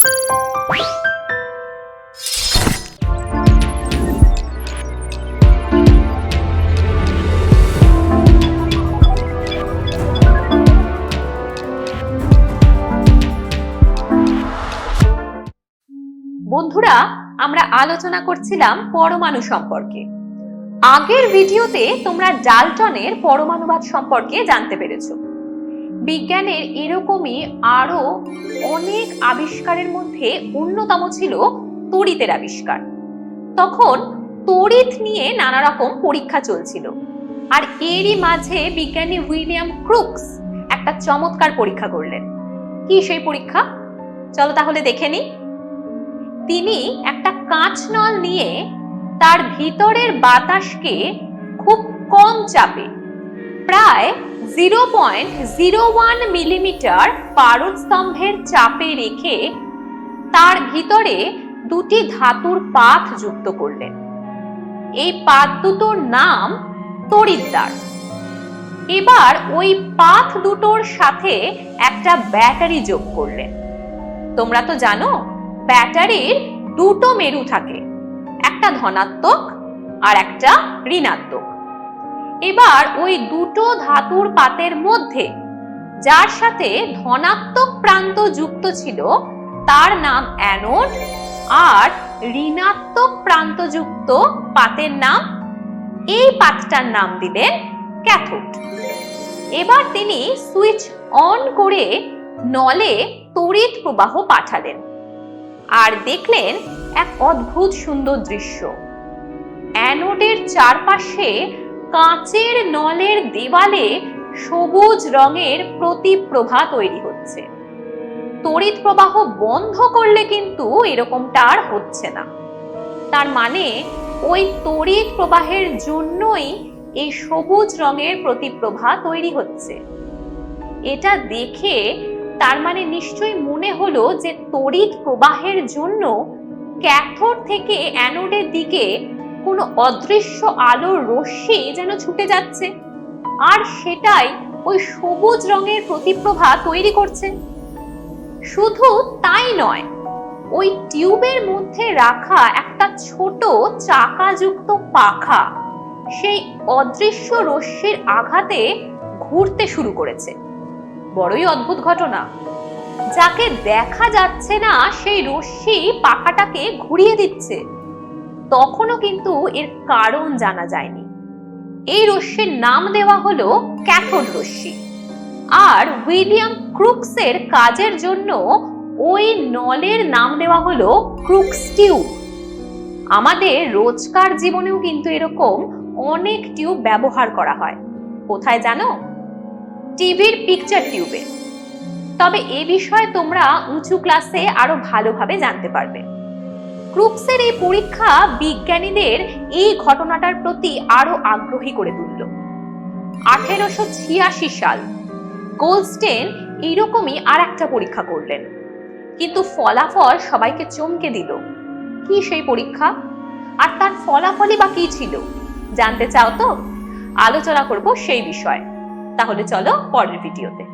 বন্ধুরা আমরা আলোচনা করছিলাম পরমাণু সম্পর্কে। আগের ভিডিওতে তোমরা ডালটনের পরমাণুবাদ সম্পর্কে জানতে পেরেছ। বিজ্ঞানের এরকমই আরও অনেক আবিষ্কারের মধ্যে অন্যতম ছিল তড়িতের আবিষ্কার। তখন তড়িৎ নিয়ে নানা রকম পরীক্ষা চলছিল। আর এরই মাঝে বিজ্ঞানী উইলিয়াম ক্রুকস একটা চমৎকার পরীক্ষা করলেন। কি সেই পরীক্ষা? চলো তাহলে দেখে নিই। তিনি একটা কাঁচ নল নিয়ে তার ভিতরের বাতাসকে খুব কম চাপে, প্রায় zero point zero one millimetre পারদ স্তম্ভের চাপে রেখে তার ভিতরে দুটি ধাতুর পাত যুক্ত করলেন। এই পাত দুটোর নাম তড়িৎদ্বার এবার ওই পাত দুটোর সাথে একটা ব্যাটারি যোগ করলেন। তোমরা তো জানো, ব্যাটারির দুটো মেরু থাকে, একটা ধনাত্মক আর একটা ঋণাত্মক। এবার ওই দুটো ধাতুর পাতের মধ্যে, যার সাথে ধনাত্মক প্রান্ত যুক্ত ছিল, তার নাম অ্যানোড আর ঋণাত্মক প্রান্ত যুক্ত পাতের নাম, এই পাতটার নাম দিলেন ক্যাথোড। এবার তিনি সুইচ অন করে নলে তড়িৎ প্রবাহ পাঠালেন আর দেখলেন এক অদ্ভুত সুন্দর দৃশ্য। অ্যানোডের চারপাশে কাঁচের নলের দেওয়ালে সবুজ রঙের প্রতিপ্রভা তৈরি হচ্ছে। তড়িৎ প্রবাহ বন্ধ করলে কিন্তু এরকমটা আর হচ্ছে না। তার মানে ওই তড়িৎ প্রবাহের জন্যই এই সবুজ রঙের প্রতিপ্রভা তৈরি হচ্ছে। এটা দেখে তার মানে নিশ্চয়ই মনে হলো যে তড়িৎ প্রবাহের জন্য ক্যাথোড থেকে অ্যানোডের দিকে কোনো অদৃশ্য আলোর রশ্মি যেন ছুটে যাচ্ছে। আর সেটাই ওই সবুজ রঙের প্রতিপ্রভা তৈরি করছে। শুধু তাই নয়, ওই টিউবের মধ্যে রাখা একটা ছোট চাকাযুক্ত পাখা সেই অদৃশ্য রশ্মির আঘাতে ঘুরতে শুরু করেছে। বড়ই অদ্ভুত ঘটনা। যাকে দেখা যাচ্ছে না, সেই রশ্মি পাখাটাকে ঘুরিয়ে দিচ্ছে। তখনও কিন্তু এর কারণ জানা যায়নি। এই রশ্মির নাম দেওয়া হলো ক্যাথোড রশ্মি। আর উইলিয়াম ক্রুকসের কাজের জন্য ওই নলের নাম দেওয়া হলো ক্রুকস টিউব আমাদের রোজকার জীবনেও কিন্তু এরকম অনেক টিউব ব্যবহার করা হয়। কোথায় জানো? টিভির পিকচার টিউবে। তবে এ বিষয়ে তোমরা উঁচু ক্লাসে আরও ভালোভাবে জানতে পারবে। ক্রুকসের এই পরীক্ষা বিজ্ঞানীদের এই ঘটনাটার প্রতি আরও আগ্রহী করে তুলল। আঠেরোশো ছিয়াশি সাল গোল্ডস্টেন এইরকমই আর একটা পরীক্ষা করলেন। কিন্তু ফলাফল সবাইকে চমকে দিল। কি সেই পরীক্ষা? আর তার ফলাফলই বা কি ছিল? জানতে চাও তো? আলোচনা করব সেই বিষয়ে। তাহলে চলো পরের ভিডিওতে।